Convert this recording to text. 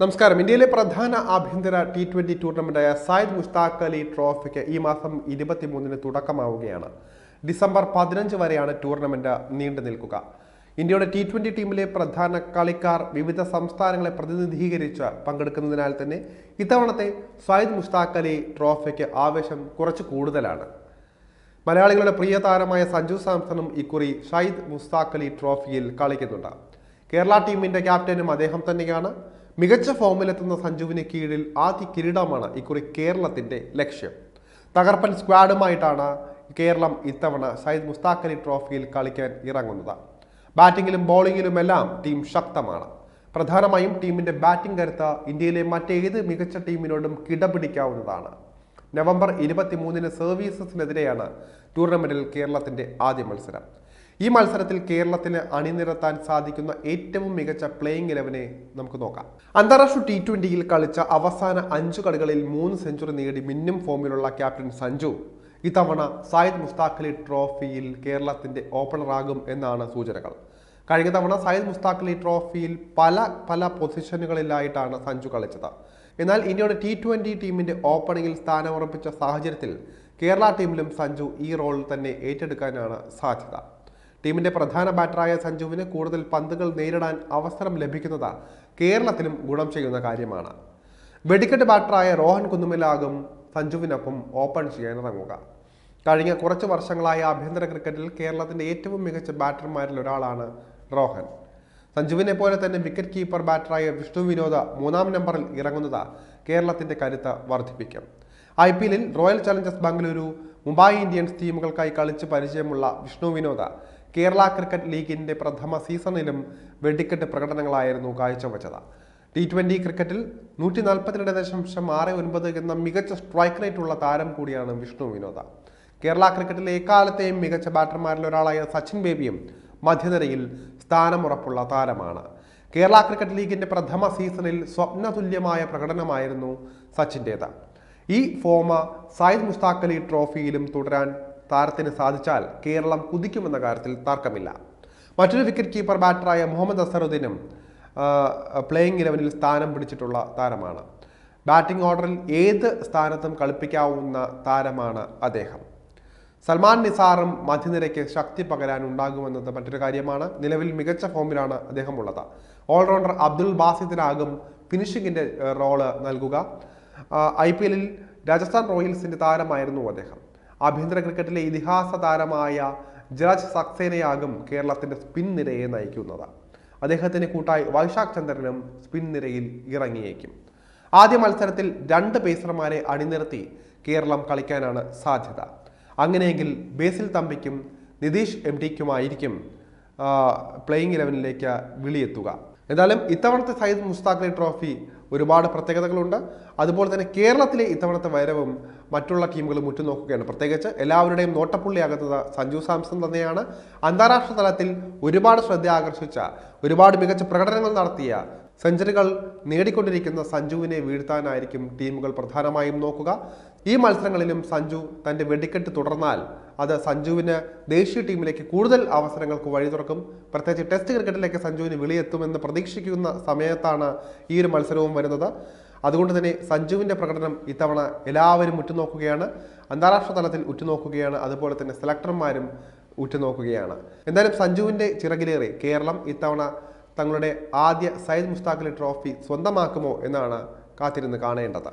നമസ്കാരം. ഇന്ത്യയിലെ പ്രധാന ആഭ്യന്തര ടി ട്വന്റി ടൂർണമെന്റായ സായിദ് മുസ്താഖ് അലി ട്രോഫിക്ക് ഈ മാസം ഇരുപത്തിമൂന്നിന് തുടക്കമാവുകയാണ്. ഡിസംബർ പതിനഞ്ച് വരെയാണ് ടൂർണമെന്റ് നീണ്ടു നിൽക്കുക. ഇന്ത്യയുടെ ടി ട്വന്റി ടീമിലെ പ്രധാന കളിക്കാർ വിവിധ സംസ്ഥാനങ്ങളെ പ്രതിനിധീകരിച്ച് പങ്കെടുക്കുന്നതിനാൽ തന്നെ ഇത്തവണത്തെ സായിദ് മുസ്താഖ് അലി ട്രോഫിക്ക് ആവേശം കുറച്ച് കൂടുതലാണ്. മലയാളികളുടെ പ്രിയ താരമായ സഞ്ജു സാംസണും ഇക്കുറി ഷാഹിദ് മുസ്താഖ് അലി ട്രോഫിയിൽ കളിക്കുന്നുണ്ട്. കേരള ടീമിന്റെ ക്യാപ്റ്റനും അദ്ദേഹം തന്നെയാണ്. മികച്ച ഫോമിലെത്തുന്ന സഞ്ജുവിന് കീഴിൽ ആദ്യ കിരീടമാണ് ഇക്കുറി കേരളത്തിന്റെ ലക്ഷ്യം. തകർപ്പൻ സ്ക്വാഡുമായിട്ടാണ് കേരളം ഇത്തവണ സയ്യിദ് മുസ്താഖലി ട്രോഫിയിൽ കളിക്കാൻ ഇറങ്ങുന്നത്. ബാറ്റിങ്ങിലും ബോളിങ്ങിലുമെല്ലാം ടീം ശക്തമാണ്. പ്രധാനമായും ടീമിന്റെ ബാറ്റിംഗ് കരുത്ത് ഇന്ത്യയിലെ മറ്റേത് മികച്ച ടീമിനോടും കിടപിടിക്കാവുന്നതാണ്. നവംബർ ഇരുപത്തിമൂന്നിന് സർവീസസിനെതിരെയാണ് ടൂർണമെന്റിൽ കേരളത്തിന്റെ ആദ്യ മത്സരം. ഈ മത്സരത്തിൽ കേരളത്തിന് അണിനിരത്താൻ സാധിക്കുന്ന ഏറ്റവും മികച്ച പ്ലേയിങ് ഇലവനെ നമുക്ക് നോക്കാം. അന്താരാഷ്ട്ര ടി ട്വന്റിയിൽ കളിച്ച അവസാന അഞ്ചു കളികളിൽ മൂന്ന് സെഞ്ചുറി നേടി മിന്നും ഫോമിലുള്ള ക്യാപ്റ്റൻ സഞ്ജു. ഇത്തവണ സായിദ് മുസ്താഖലി ട്രോഫിയിൽ കേരളത്തിന്റെ ഓപ്പണറാകും എന്നാണ് സൂചനകൾ. കഴിഞ്ഞ തവണ സായിദ് മുസ്താഖലി ട്രോഫിയിൽ പല പല പൊസിഷനുകളിലായിട്ടാണ് സഞ്ജു കളിച്ചത്. എന്നാൽ ഇന്ത്യയുടെ ടി ട്വന്റി ടീമിന്റെ ഓപ്പണിംഗിൽ സ്ഥാനമുറപ്പിച്ച സാഹചര്യത്തിൽ കേരള ടീമിലും സഞ്ജു ഈ റോൾ തന്നെ ഏറ്റെടുക്കാനാണ് സാധ്യത. ടീമിന്റെ പ്രധാന ബാറ്ററായ സഞ്ജുവിന് കൂടുതൽ പന്തുകൾ നേരിടാൻ അവസരം ലഭിക്കുന്നത് കേരളത്തിലും ഗുണം ചെയ്യുന്ന കാര്യമാണ്. വെടിക്കെട്ട് ബാറ്ററായ റോഹൻ കുന്നുമിലാകും സഞ്ജുവിനൊപ്പം ഓപ്പൺ ചെയ്യാൻ ഇറങ്ങുക കഴിഞ്ഞ കുറച്ച് വർഷങ്ങളായ ആഭ്യന്തര ക്രിക്കറ്റിൽ കേരളത്തിന്റെ ഏറ്റവും മികച്ച ബാറ്റർമാരിൽ ഒരാളാണ് റോഹൻ സഞ്ജുവിനെ പോലെ തന്നെ വിക്കറ്റ് കീപ്പർ ബാറ്ററായ വിഷ്ണു വിനോദ മൂന്നാം നമ്പറിൽ ഇറങ്ങുന്നത് കേരളത്തിന്റെ കരുത്ത് വർദ്ധിപ്പിക്കും. ഐ പി എല്ലിൽ Royal Challengers Bengaluru Mumbai Indians ടീമുകൾക്കായി കളിച്ച് പരിചയമുള്ള വിഷ്ണു വിനോദ കേരള ക്രിക്കറ്റ് ലീഗിന്റെ പ്രഥമ സീസണിലും വെടിക്കെട്ട് പ്രകടനങ്ങളായിരുന്നു കാഴ്ചവെച്ചത്. ടി ട്വന്റി ക്രിക്കറ്റിൽ നൂറ്റി നാൽപ്പത്തിരണ്ട് ദശാംശം ആറ് ഒൻപത് എന്ന മികച്ച സ്ട്രൈക്ക് റേറ്റ് ഉള്ള താരം കൂടിയാണ് വിഷ്ണു വിനോദ. കേരള ക്രിക്കറ്റിലെ എക്കാലത്തെയും മികച്ച ബാറ്റർമാരിൽ ഒരാളായ സച്ചിൻ ബേബിയും മധ്യനിരയിൽ സ്ഥാനമുറപ്പുള്ള താരമാണ്. കേരള ക്രിക്കറ്റ് ലീഗിന്റെ പ്രഥമ സീസണിൽ സ്വപ്നതുല്യമായ പ്രകടനമായിരുന്നു സച്ചിന്റേത് ഈ ഫോമ സായിദ് മുസ്താഖലി ട്രോഫിയിലും തുടരാൻ താരത്തിന് സാധിച്ചാൽ കേരളം കുതിക്കുമെന്ന കാര്യത്തിൽ തർക്കമില്ല. മറ്റൊരു വിക്കറ്റ് കീപ്പർ ബാറ്ററായ മുഹമ്മദ് അസറുദ്ദീനും പ്ലേയിങ് ഇലവനിൽ സ്ഥാനം പിടിച്ചിട്ടുള്ള താരമാണ്. ബാറ്റിംഗ് ഓർഡറിൽ ഏത് സ്ഥാനത്തും കളിപ്പിക്കാവുന്ന താരമാണ് അദ്ദേഹം. സൽമാൻ നിസാറും മധ്യനിരയ്ക്ക് ശക്തി പകരാൻ ഉണ്ടാകുമെന്നത് മറ്റൊരു കാര്യമാണ്. നിലവിൽ മികച്ച ഫോമിലാണ് അദ്ദേഹം ഉള്ളത് ഓൾറൗണ്ടർ അബ്ദുൽ ബാസിദിനാകും ഫിനിഷിങ്ങിന്റെ റോൾ നൽകുക. ഐ പി എല്ലിൽ രാജസ്ഥാൻ റോയൽസിന്റെ താരമായിരുന്നു അദ്ദേഹം. ആഭ്യന്തര ക്രിക്കറ്റിലെ ഇതിഹാസ താരമായ ജരാജ് സക്സേനയാകും കേരളത്തിന്റെ സ്പിൻ നിരയെ നയിക്കുന്നത്. അദ്ദേഹത്തിന് കൂട്ടായി വൈശാഖ് ചന്ദ്രനും സ്പിൻ നിരയിൽ ഇറങ്ങിയേക്കും. ആദ്യ മത്സരത്തിൽ രണ്ട് പേസർമാരെ അണിനിരത്തി കേരളം കളിക്കാനാണ് സാധ്യത. അങ്ങനെയെങ്കിൽ ബേസിൽ തമ്പിക്കും നിതീഷ് എം ടിക്കുമായിരിക്കും പ്ലേയിങ് ഇലവനിലേക്ക് വിളിയെത്തുക. എന്തായാലും ഇത്തവണത്തെ സയ്യിദ് മുസ്താഖ് ട്രോഫി ഒരുപാട് പ്രത്യേകതകളുണ്ട്. അതുപോലെ തന്നെ കേരളത്തിലെ ഇത്തവണത്തെ വരവും മറ്റുള്ള ടീമുകളും ഉറ്റുനോക്കുകയാണ്. പ്രത്യേകിച്ച് എല്ലാവരുടെയും നോട്ടപ്പുള്ളിയാകുന്നത് സഞ്ജു സാംസൺ തന്നെയാണ്. അന്താരാഷ്ട്ര തലത്തിൽ ഒരുപാട് ശ്രദ്ധ ആകർഷിച്ച ഒരുപാട് മികച്ച പ്രകടനങ്ങൾ നടത്തിയ സെഞ്ചുറികൾ നേടിക്കൊണ്ടിരിക്കുന്ന സഞ്ജുവിനെ വീഴ്ത്താനായിരിക്കും ടീമുകൾ പ്രധാനമായും നോക്കുക. ഈ മത്സരങ്ങളിലും സഞ്ജു തന്റെ വെടിക്കെട്ട് തുടർന്നാൽ അത് സഞ്ജുവിന് ദേശീയ ടീമിലേക്ക് കൂടുതൽ അവസരങ്ങൾക്ക് വഴി തുറക്കും. പ്രത്യേകിച്ച് ടെസ്റ്റ് ക്രിക്കറ്റിലേക്ക് സഞ്ജുവിന് വിളിയെത്തുമെന്ന് പ്രതീക്ഷിക്കുന്ന സമയത്താണ് ഈ ഒരു മത്സരവും വരുന്നത്. അതുകൊണ്ട് തന്നെ സഞ്ജുവിന്റെ പ്രകടനം ഇത്തവണ എല്ലാവരും ഉറ്റുനോക്കുകയാണ്. അന്താരാഷ്ട്ര തലത്തിൽ ഉറ്റുനോക്കുകയാണ്. അതുപോലെ തന്നെ സെലക്ടർമാരും ഉറ്റുനോക്കുകയാണ്. എന്തായാലും സഞ്ജുവിന്റെ ചിറകിലേറി കേരളം ഇത്തവണ തങ്ങളുടെ ആദ്യ സയ്യിദ് മുസ്താഖലി ട്രോഫി സ്വന്തമാക്കുമോ എന്നാണ് കാത്തിരുന്ന് കാണേണ്ടത്.